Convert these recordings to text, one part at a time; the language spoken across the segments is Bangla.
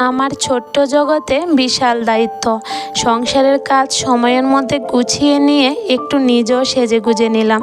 আমার ছোট্ট জগতে বিশাল দায়িত্ব। সংসারের কাজ সময়ের মধ্যে গুছিয়ে নিয়ে একটু নিজেও সেজে গুজে নিলাম।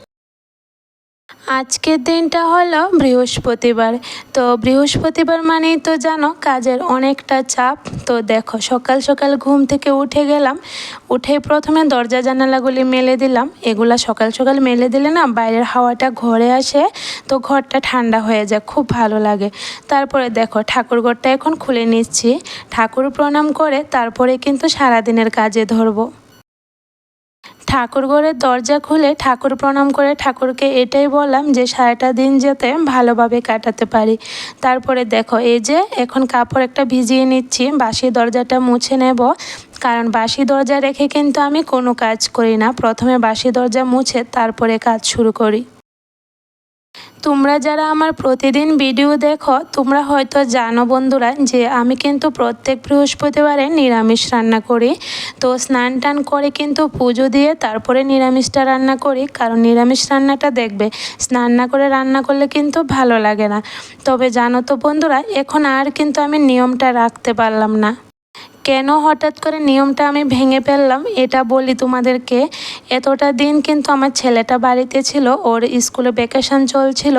আজকের দিনটা হলো বৃহস্পতিবার। তো বৃহস্পতিবার মানেই তো জানো কাজের অনেকটা চাপ। তো দেখো সকাল সকাল ঘুম থেকে উঠে গেলাম। উঠে প্রথমে দরজা জানালাগুলি মেলে দিলাম। এগুলা সকাল সকাল মেলে দিলে না বাইরের হাওয়াটা ঘরে আসে, তো ঘরটা ঠান্ডা হয়ে যায়, খুব ভালো লাগে। তারপরে দেখো ঠাকুরঘরটা এখন খুলে নিচ্ছি। ঠাকুর প্রণাম করে তারপরে কিন্তু সারাদিনের কাজে ধরবো। ঠাকুর ঘরের দরজা খুলে ঠাকুর প্রণাম করে ঠাকুরকে এটাই বললাম যে সারাটা দিন যেতে ভালোভাবে কাটাতে পারি। তারপরে দেখো, এই যে এখন কাপড় একটা ভিজিয়ে নিচ্ছি, বাসি দরজাটা মুছে নেব। কারণ বাসি দরজা রেখে কিন্তু আমি কোনো কাজ করি না। প্রথমে বাসি দরজা মুছে তারপরে কাজ শুরু করি। তোমরা যারা আমার প্রতিদিন ভিডিও দেখো, তোমরা হয়তো জানো বন্ধুরা যে আমি কিন্তু প্রত্যেক বৃহস্পতিবারে নিরামিষ রান্না করি। তো স্নান টান করে কিন্তু পুজো দিয়ে তারপরে নিরামিষটা রান্না করি, কারণ নিরামিষ রান্নাটা দেখবে, স্নান না করে রান্না করলে কিন্তু ভালো লাগে না। তবে জানো তো বন্ধুরা, এখন আর কিন্তু আমি নিয়মটা রাখতে পারলাম না। কেন হঠাৎ করে নিয়মটা আমি ভেঙে ফেললাম? এটা বলি তোমাদেরকে। এতটা দিন কিন্তু আমার ছেলেটা বাড়িতে ছিল, ওর স্কুলে ভ্যাকেশন চলছিল,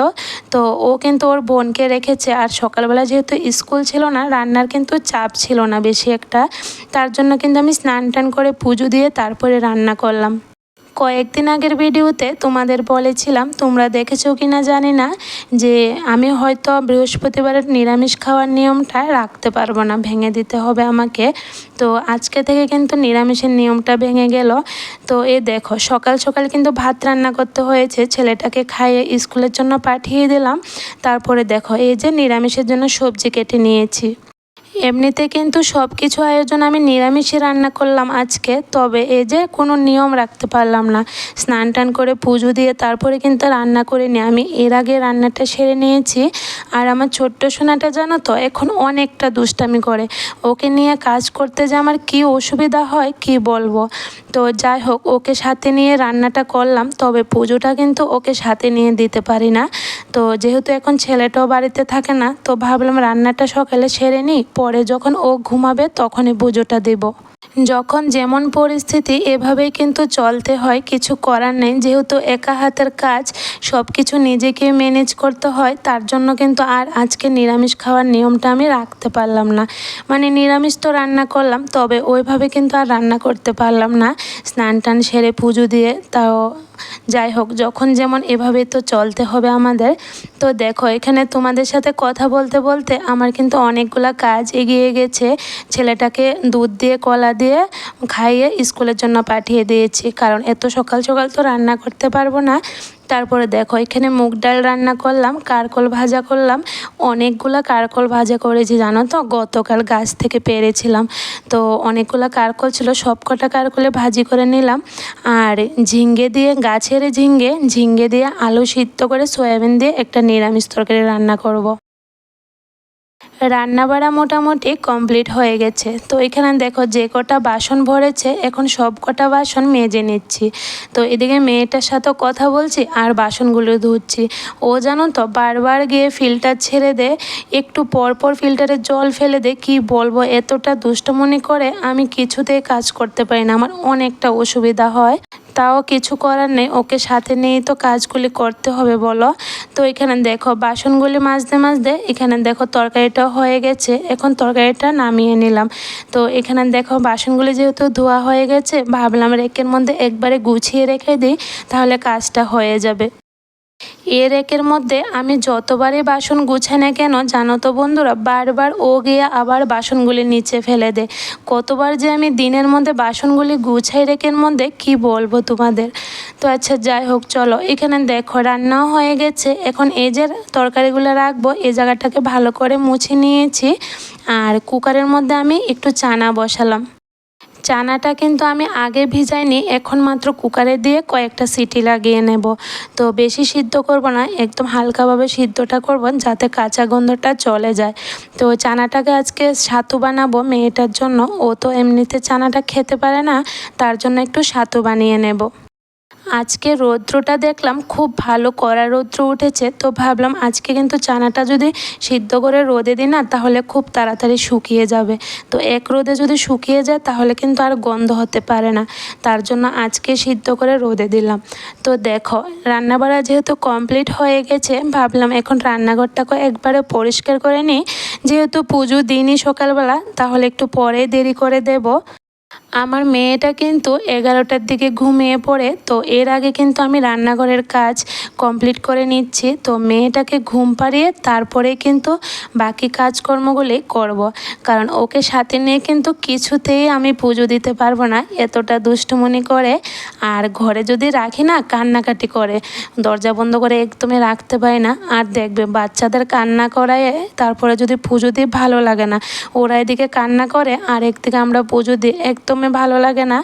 তো ও কিন্তু ওর বোনকে রেখেছে। আর সকালবেলা যেহেতু স্কুল ছিল না, রান্নার কিন্তু চাপ ছিল না বেশি একটা। তার জন্য কিন্তু আমি স্নান টান করে পুজো দিয়ে তারপরে রান্না করলাম। কয়েকদিন আগের ভিডিওতে তোমাদের বলেছিলাম, তোমরা দেখেছ কি না জানি না, যে আমি হয়তো বৃহস্পতিবারের নিরামিষ খাওয়ার নিয়মটা রাখতে পারব না, ভেঙে দিতে হবে আমাকে। তো আজকে থেকে কিন্তু নিরামিষের নিয়মটা ভেঙে গেল। তো এ দেখো, সকাল সকাল কিন্তু ভাত রান্না করতে হয়েছে, ছেলেটাকে খাইয়ে স্কুলের জন্য পাঠিয়ে দিলাম। তারপরে দেখো, এই যে নিরামিষের জন্য সবজি কেটে নিয়েছি। এমনিতে কিন্তু সব কিছু আয়োজন আমি নিরামিষে রান্না করলাম আজকে, তবে এই যে কোনো নিয়ম রাখতে পারলাম না। স্নান টান করে পুজো দিয়ে তারপরে কিন্তু রান্না করে নিই আমি এর আগে রান্নাটা সেরে নিয়েছি। আর আমার ছোট্ট সোনাটা জানো তো, এখন অনেকটা দুষ্টামি করে। ওকে নিয়ে কাজ করতে যে আমার কী অসুবিধা হয়, কি বলব? তো যাই হোক, ওকে সাথে নিয়ে রান্নাটা করলাম, তবে পুজোটা কিন্তু ওকে সাথে নিয়ে দিতে পারি না। তো যেহেতু এখন ছেলেটাও বাড়িতে থাকে না, তো ভাবলাম রান্নাটা সকালে সেরে নিই পরে যখন ও ঘুমাবে তখনই পুজোটা দেব। যখন যেমন পরিস্থিতি, এভাবেই কিন্তু চলতে হয়। কিছু করার নেই। যেহেতু একা হাতের কাজ সব কিছু নিজেকে ম্যানেজ করতে হয়, তার জন্য কিন্তু আর আজকে নিরামিষ খাওয়ার নিয়মটা আমি রাখতে পারলাম না। মানে নিরামিষ তো রান্না করলাম, তবে ওইভাবে কিন্তু আর রান্না করতে পারলাম না। স্নান টান সেরে পুজো দিয়ে, তাও যাই হোক, যখন যেমন এভাবে তো চলতে হবে আমাদের। তো দেখো, এখানে তোমাদের সাথে কথা বলতে বলতে আমার কিন্তু অনেকগুলো কাজ এগিয়ে গেছে। ছেলেটাকে দুধ দিয়ে কলা দিয়ে খাইয়ে স্কুলের জন্য পাঠিয়ে দিয়েছি। কারণ এত সকাল সকাল তো রান্না করতে পারব না। তারপরে দেখো, এখানে মুগ ডাল রান্না করলাম, কারকল ভাজা করলাম। অনেকগুলো কারকল ভাজা করেছি, জানো তো? গতকাল গাছ থেকে পেরেছিলাম। তো অনেকগুলো কারকল ছিল সব কটা কারকলে ভাজি করে নিলাম। আর ঝিঙ্গে দিয়ে, গাছের ঝিঙ্গে ঝিঙ্গে দিয়ে আলু সিদ্ধ করে, সয়াবিন দিয়ে একটা নিরামিষ তরকারি রান্না করব। রান্নাবাড়া মোটামুটি কমপ্লিট হয়ে গেছে। তো এখানে দেখো যে কটা বাসন ভরেছে, এখন সব কটা বাসন মেজে নিচ্ছি। তো এদিকে মেয়েটার সাথে কথা বলছি আর বাসনগুলো ধুচ্ছি। ও জানো তো বারবার গিয়ে ফিল্টার ছেড়ে দে একটু পর পর ফিল্টারে জল ফেলে দে কি বলব এতটা দুষ্টমনি করে আমি কিছুতেই কাজ করতে পারি না, আমার অনেকটা অসুবিধা হয়। তাও কিছু করার নেই, ওকে সাথে নিয়েই তো কাজগুলি করতে হবে বলো। তো এখানে দেখো বাসনগুলি মাজতে মাজতে, এখানে দেখো তরকারিটাও হয়ে গেছে। এখন তরকারিটা নামিয়ে নিলাম। তো এখানে দেখো বাসনগুলি যেহেতু ধোয়া হয়ে গেছে, ভাবলাম রেকের মধ্যে একবারে গুছিয়ে রেখে দিই, তাহলে কাজটা হয়ে যাবে। এ রেকের মধ্যে আমি যতবারই বাসন গুছাই না কেন, জানো তো বন্ধুরা, বারবার ও গিয়ে আবার বাসনগুলি নিচে ফেলে দেয়। কতবার যে আমি দিনের মধ্যে বাসনগুলি গুছাই রেকের মধ্যে, কি বলব তোমাদের? তো আচ্ছা যাই হোক, চলো। এখানে দেখো, রান্নাও হয়ে গেছে। এখন এই যে তরকারিগুলো রাখব, এই জায়গাটাকে ভালো করে মুছে নিয়েছি। আর কুকারের মধ্যে আমি একটু চানা বসালাম। চানাটা কিন্তু আমি আগে ভিজাইনি, এখন মাত্র কুকারে দিয়ে কয়েকটা সিটি লাগিয়ে নেব। তো বেশি সিদ্ধ করব না, একদম হালকাভাবে সিদ্ধটা করব যাতে কাঁচা গন্ধটা চলে যায়। তো চানাটাকে আজকে সাতু বানাবো মেয়েটার জন্য। ও তো এমনিতে চানাটা খেতে পারে না, তার জন্য একটু সাতু বানিয়ে নেব। আজকে রৌদ্রটা দেখলাম, খুব ভালো কড়া রৌদ্র উঠেছে, তো ভাবলাম আজকে কিন্তু চানাটা যদি সিদ্ধ করে রোদে দিই না, তাহলে খুব তাড়াতাড়ি শুকিয়ে যাবে। তো এক রোদে যদি শুকিয়ে যায়, তাহলে কিন্তু আর গন্ধ হতে পারে না। তার জন্য আজকে সিদ্ধ করে রোদে দিলাম। তো দেখো, রান্নাবাড়া যেহেতু কমপ্লিট হয়ে গেছে, ভাবলাম এখন রান্নাঘরটাকে একবারে পরিষ্কার করে নিই। যেহেতু পুজো দিনই সকালবেলা, তাহলে একটু পরে দেরি করে দেব। আমার মেয়েটা কিন্তু এগারোটার দিকে ঘুমিয়ে পড়ে, তো এর আগে কিন্তু আমি রান্নাঘরের কাজ কমপ্লিট করে নিচ্ছি। তো মেয়েটাকে ঘুম পাড়িয়ে তারপরে কিন্তু বাকি কাজকর্মগুলি করব। কারণ ওকে সাথে নিয়ে কিন্তু কিছুতেই আমি পুজো দিতে পারব না, এতটা দুষ্টুমনি করে। আর ঘরে যদি রাখি না, কান্নাকাটি করে। দরজা বন্ধ করে একদমই রাখতে পারি না। আর দেখবে বাচ্চাদের কান্না করায় তারপরে যদি পুজো দিই, ভালো লাগে না। ওরা এদিকে কান্না করে আর একদিকে আমরা পুজো দিই একদম একদমই ভালো লাগে না,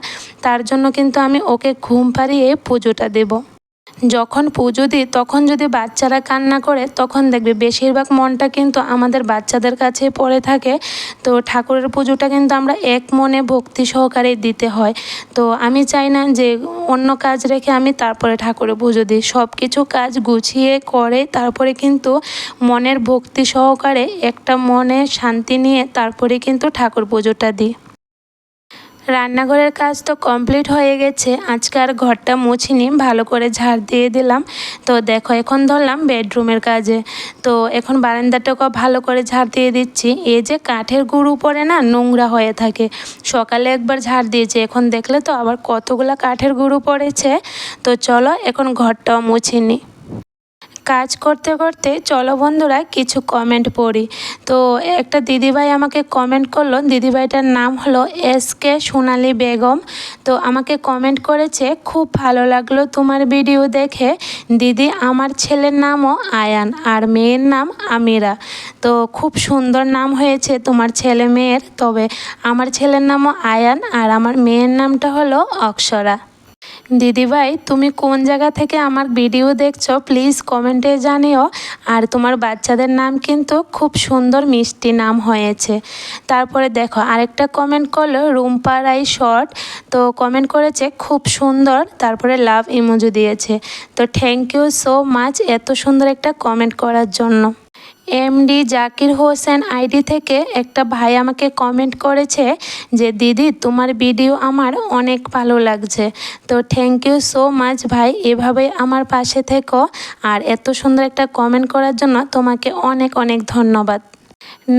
তার জন্য কিন্তু আমি ওকে ঘুম পাড়িয়ে পুজোটা দেব। যখন পুজো দিই, তখন যদি বাচ্চারা কান্না করে, তখন দেখবে বেশিরভাগ মনটা কিন্তু আমাদের বাচ্চাদের কাছে পড়ে থাকে। তো ঠাকুরের পুজোটা কিন্তু আমরা এক মনে ভক্তি সহকারে দিতে হয়। তো আমি চাই না যে অন্য কাজ রেখে আমি তারপরে ঠাকুরের পুজো দিই। সব কিছু কাজ গুছিয়ে করে, তারপরে কিন্তু মনের ভক্তি সহকারে একটা মনে শান্তি নিয়ে তারপরে কিন্তু ঠাকুর পুজোটা দিই। রান্নাঘরের কাজ তো কমপ্লিট হয়ে গেছে। আজকে আর ঘরটা মুছিনি, ভালো করে ঝাড় দিয়ে দিলাম। তো দেখো, এখন ধরলাম বেডরুমের কাজে। তো এখন বারান্দাটাকে ভালো করে ঝাড় দিয়ে দিচ্ছি। এই যে কাঠের গুঁড়ো পরে না নোংরা হয়ে থাকে, সকালে একবার ঝাড় দিয়েছি। এখন দেখলে তো আবার কতগুলো কাঠের গুঁড়ো পড়েছে। তো চলো, এখন ঘরটাও মুছিনি। কাজ করতে করতে চলো বন্ধুরা কিছু কমেন্ট পড়ি। তো একটা দিদিভাই আমাকে কমেন্ট করল। দিদিভাইটার নাম হলো এস কে সোনালি বেগম। তো আমাকে কমেন্ট করেছে, খুব ভালো লাগল তোমার ভিডিও দেখে। দিদি আমার ছেলের নামও আয়ান আর মেয়ের নাম আমিরা। তো খুব সুন্দর নাম হয়েছে তোমার ছেলে মেয়ের। তবে আমার ছেলের নামও আয়ান আর আমার মেয়ের নামটা হলো অক্ষরা। দিদিভাই, তুমি কোন জায়গা থেকে আমার ভিডিও দেখছ প্লিজ কমেন্টে জানিও। আর তোমার বাচ্চাদের নাম কিন্তু খুব সুন্দর মিষ্টি নাম হয়েছে। তারপরে দেখো, আরেকটা কমেন্ট করল রুম্পা রাই শর্ট তো কমেন্ট করেছে, খুব সুন্দর। তারপরে লাভ ইমোজি দিয়েছে। তো থ্যাংক ইউ সো মাচ এত সুন্দর একটা কমেন্ট করার জন্য। এমডি জাকির হোসেন আইডি থেকে একটা ভাই আমাকে কমেন্ট করেছে যে, দিদি, তোমার ভিডিও আমার অনেক ভালো লাগছে। তো থ্যাংক ইউ সো মাচ ভাই এভাবে আমার পাশে থেকো। আর এত সুন্দর একটা কমেন্ট করার জন্য তোমাকে অনেক অনেক ধন্যবাদ।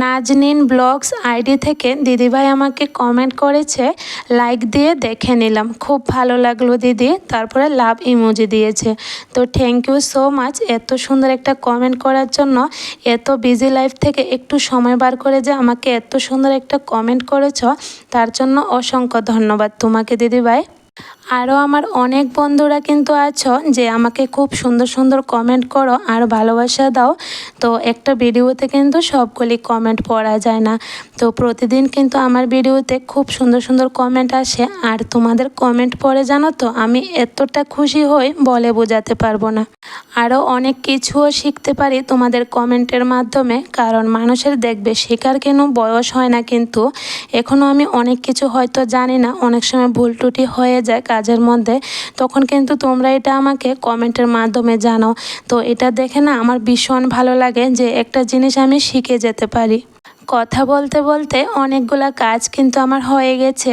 নাজনিন ব্লগস আইডি থেকে দিদিভাই আমাকে কমেন্ট করেছে লাইক দিয়ে দেখে নিলাম। খুব ভালো লাগল দিদি, তারপরে লাভ ইমোজি দিয়েছে। তো থ্যাংক ইউ সো মাচ এত সুন্দর একটা কমেন্ট করার জন্য, এত বিজি লাইফ থেকে একটু সময় বার করে যে আমাকে এত সুন্দর একটা কমেন্ট করেছ, তার জন্য অসংখ্য ধন্যবাদ তোমাকে দিদিভাই। আরও আমার অনেক বন্ধুরা কিন্তু আছো যে আমাকে খুব সুন্দর সুন্দর কমেন্ট করো আর ভালোবাসা দাও। তো একটা ভিডিওতে কিন্তু সবগুলি কমেন্ট পড়া যায় না। তো প্রতিদিন কিন্তু আমার ভিডিওতে খুব সুন্দর সুন্দর কমেন্ট আসে। আর তোমাদের কমেন্ট পড়ে জানো তো, আমি এতটা খুশি হই বলে বোঝাতে পারব না। আরও অনেক কিছুও শিখতে পারি তোমাদের কমেন্টের মাধ্যমে, কারণ মানুষের দেখবে শেখার কেন বয়স হয় না কিন্তু। এখনও আমি অনেক কিছু হয়তো জানি না, অনেক সময় ভুল টুটি হয়ে যায় কাজের মধ্যে, তখন কিন্তু তোমরা এটা আমাকে কমেন্টের মাধ্যমে জানাও। তো এটা দেখে না আমার ভীষণ ভালো লাগে যে একটা জিনিস আমি শিখে যেতে পারি। কথা বলতে বলতে অনেকগুলা কাজ কিন্তু আমার হয়ে গেছে।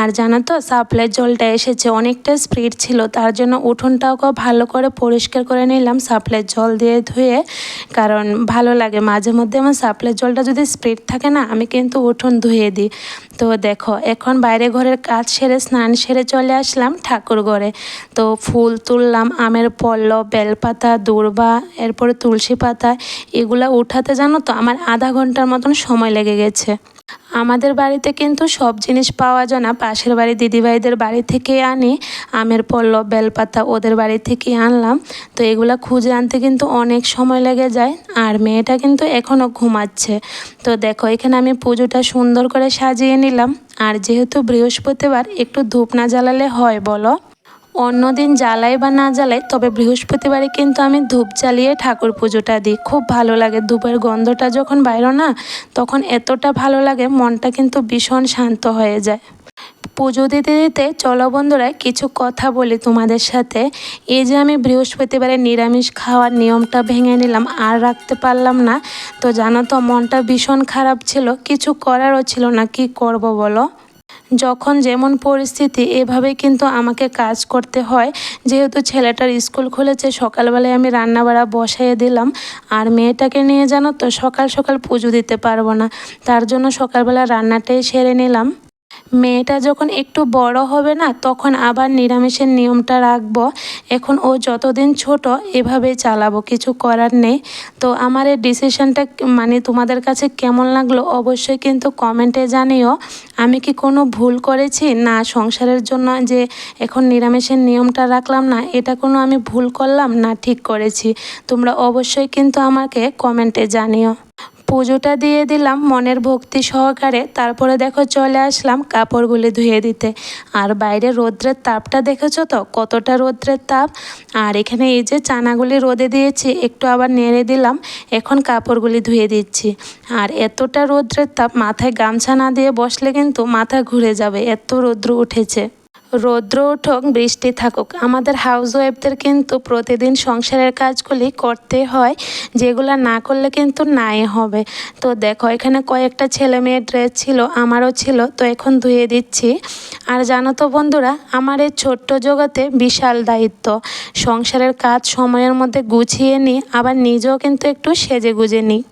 আর জানো তো সাপ্লাই জলটা এসেছে, অনেকটা স্পিড ছিল, তার জন্য উঠোনটাও ভালো করে পরিষ্কার করে নিলাম সাপ্লাই জল দিয়ে ধুয়ে। কারণ ভালো লাগে, মাঝে মধ্যে আমার সাপ্লাই জলটা যদি স্পিড থাকে না, আমি কিন্তু উঠোন ধুয়ে দিই। তো দেখো, এখন বাইরে ঘরের কাজ সেরে স্নান সেরে চলে আসলাম ঠাকুর ঘরে। তো ফুল তুললাম, আমের পল্লব, বেলপাতা, দূর্বা, এরপরে তুলসী পাতা, এগুলো উঠাতে জানো তো, আমার আধা ঘণ্টার মতন সময় লেগে গেছে। আমাদের বাড়িতে কিন্তু সব জিনিস পাওয়া যায় না। পাশের বাড়ি দিদিভাইদের বাড়ি থেকে আনি, আমের পল্লব, বেলপাতা ওদের বাড়ি থেকে আনলাম। তো এগুলা খুঁজে আনতে কিন্তু অনেক সময় লেগে যায়। আর মেয়েটা কিন্তু এখনও ঘুমাচ্ছে। তো দেখো, এখানে আমি পুজোটা সুন্দর করে সাজিয়ে নিলাম। আর যেহেতু বৃহস্পতিবার, একটু ধূপ না জ্বালালে হয় বলো? অন্যদিন জ্বালাই বা না জ্বালাই, তবে বৃহস্পতিবারে কিন্তু আমি ধূপ জ্বালিয়ে ঠাকুর পুজোটা দিই। খুব ভালো লাগে। ধূপের গন্ধটা যখন বাইরো না, তখন এতটা ভালো লাগে, মনটা কিন্তু ভীষণ শান্ত হয়ে যায়। পুজো দিতে দিতে, চলো বন্ধুরা, কিছু কথা বলি তোমাদের সাথে। এই যে আমি বৃহস্পতিবারে নিরামিষ খাওয়ার নিয়মটা ভেঙে নিলাম, আর রাখতে পারলাম না। তো জানো তো, মনটা ভীষণ খারাপ ছিল। কিছু করারও ছিল না। কি করব বলো? যখন যেমন পরিস্থিতি, এভাবে কিন্তু আমাকে কাজ করতে হয়। যেহেতু ছেলেটার স্কুল খুলেছে, সকালবেলায় আমি রান্নাবাড়া বসাইয়ে দিলাম। আর মেয়েটাকে নিয়ে জানো তো, সকাল সকাল পুজো দিতে পারব না। তার জন্য সকালবেলা রান্নাটাই সেরে নিলাম। মেয়েটা যখন একটু বড় হবে না, তখন আবার নিরামিষের নিয়মটা রাখব। এখন ও যতদিন ছোট এভাবে চালাবো, কিছু করার নেই। তো আমার এই ডিসিশনটা মানে তোমাদের কাছে কেমন লাগল অবশ্যই কিন্তু কমেন্টে জানিও। আমি কি কোনো ভুল করেছি? না, সংসারের জন্য যে এখন নিরামিষের নিয়মটা রাখলাম না, এটা কোনো আমি ভুল করলাম? না, ঠিক করেছি। তোমরা অবশ্যই কিন্তু আমাকে কমেন্টে জানিও। পুজোটা দিয়ে দিলাম মনের ভক্তি সহকারে। তারপরে দেখো চলে আসলাম কাপড়গুলি ধুয়ে দিতে। আর বাইরে রৌদ্রের তাপটা দেখেছ তো? কতটা রৌদ্রের তাপ। আর এখানে এই যে চানাগুলি রোদে দিয়েছি, একটু আবার নেড়ে দিলাম, এখন কাপড়গুলি ধুয়ে দিচ্ছি। আর এতটা রৌদ্রের তাপ, মাথায় গামছা না দিয়ে বসলে কিন্তু মাথা ঘুরে যাবে, এত রৌদ্র উঠেছে। রৌদ্র উঠুক বৃষ্টি থাকুক। আমাদের হাউস ওয়াইফদের কিন্তু প্রতিদিন সংসারের কাজগুলি করতে হয়, যেগুলো না করলে কিন্তু নাই হবে। তো দেখো, এখানে কয়েকটা ছেলে মেয়ের ড্রেস ছিল, আমারও ছিল, তো এখন ধুয়ে দিচ্ছি। আর জানো তো বন্ধুরা, আমার এই ছোট্ট জগতে বিশাল দায়িত্ব। সংসারের কাজ সময়ের মধ্যে গুছিয়ে নিই, আবার নিজেও কিন্তু একটু সেজে গুজে নিই।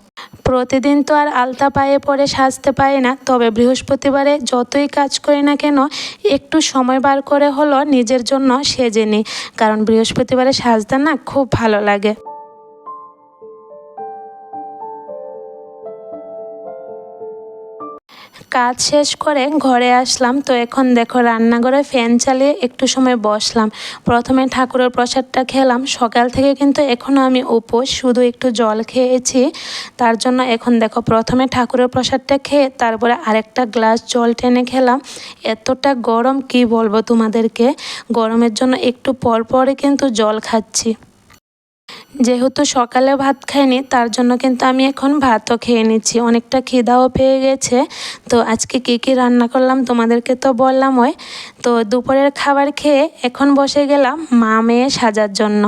প্রতিদিন তো আর আলতা পায়ে পরে সাজতে পারি না। তবে বৃহস্পতিবারে যতই কাজ করি না কেন, একটু সময় বার করে হলো নিজের জন্য সেজে নিই। কারণ বৃহস্পতিবারে সাজতে না খুব ভালো লাগে। কাজ শেষ করে ঘরে আসলাম। তো এখন দেখো রান্নাঘরে ফ্যান চালিয়ে একটু সময় বসলাম। প্রথমে ঠাকুরের প্রসাদটা খেলাম। সকাল থেকে কিন্তু এখনও আমি উপোস, শুধু একটু জল খেয়েছি। তার জন্য এখন দেখো প্রথমে ঠাকুরের প্রসাদটা খেয়ে তারপরে আরেকটা গ্লাস জল টেনে খেলাম। এতটা গরম, কি বলব তোমাদেরকে? গরমের জন্য একটু পর পরে কিন্তু জল খাচ্ছি। যেহেতু সকালে ভাত খাইনি, তার জন্য কিন্তু আমি এখন ভাতও খেয়ে নিচ্ছি। অনেকটা খিদাও পেয়ে গেছে। তো আজকে কি কি রান্না করলাম তোমাদেরকে তো বললাম ওই তো দুপুরের খাবার খেয়ে এখন বসে গেলাম মা মেয়ে সাজার জন্য।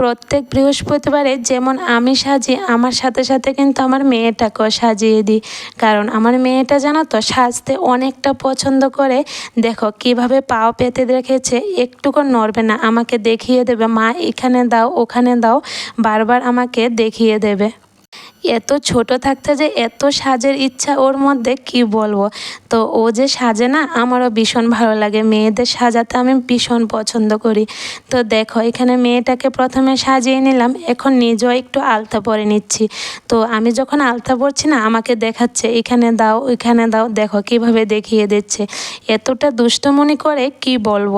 প্রত্যেক বৃহস্পতিবারে যেমন আমি সাজি, আমার সাথে সাথে কিন্তু আমার মেয়েটাকেও সাজিয়ে দিই। কারণ আমার মেয়েটা জানো তো সাজতে অনেকটা পছন্দ করে। দেখো কীভাবে পাও পেতে রেখেছে একটুকু নড়বে না, আমাকে দেখিয়ে দেবে, মা, এখানে দাও, ওখানে দাও। বারবার আমাকে দেখিয়ে দেবে। এত ছোট থাকতে যে এত সাজের ইচ্ছা ওর মধ্যে কি বলব? তো ও যে সাজে না, আমারও ভীষণ ভালো লাগে। মেয়েদের সাজাতে আমি ভীষণ পছন্দ করি। তো দেখো, এখানে মেয়েটাকে প্রথমে সাজিয়ে নিলাম। এখন নিজেও একটু আলতা পরে নিচ্ছি। তো আমি যখন আলতা পরছি না, আমাকে দেখাচ্ছে, এখানে দাও, ওইখানে দাও, দেখো কীভাবে দেখিয়ে দিচ্ছে। এতটা দুষ্টমনি করে কি বলব?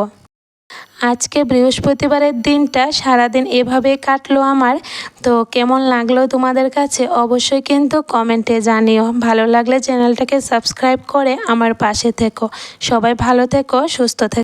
আজকে বৃহস্পতিবারের দিনটা সারাদিন এভাবে কাটলো আমার। তো কেমন লাগল তোমাদের কাছে? অবশ্যই কিন্তু কমেন্টে জানিও। ভালো লাগলে চ্যানেলটাকে সাবস্ক্রাইব করে আমার পাশে থেকো। সবাই ভালো থেকো, সুস্থ থেকো।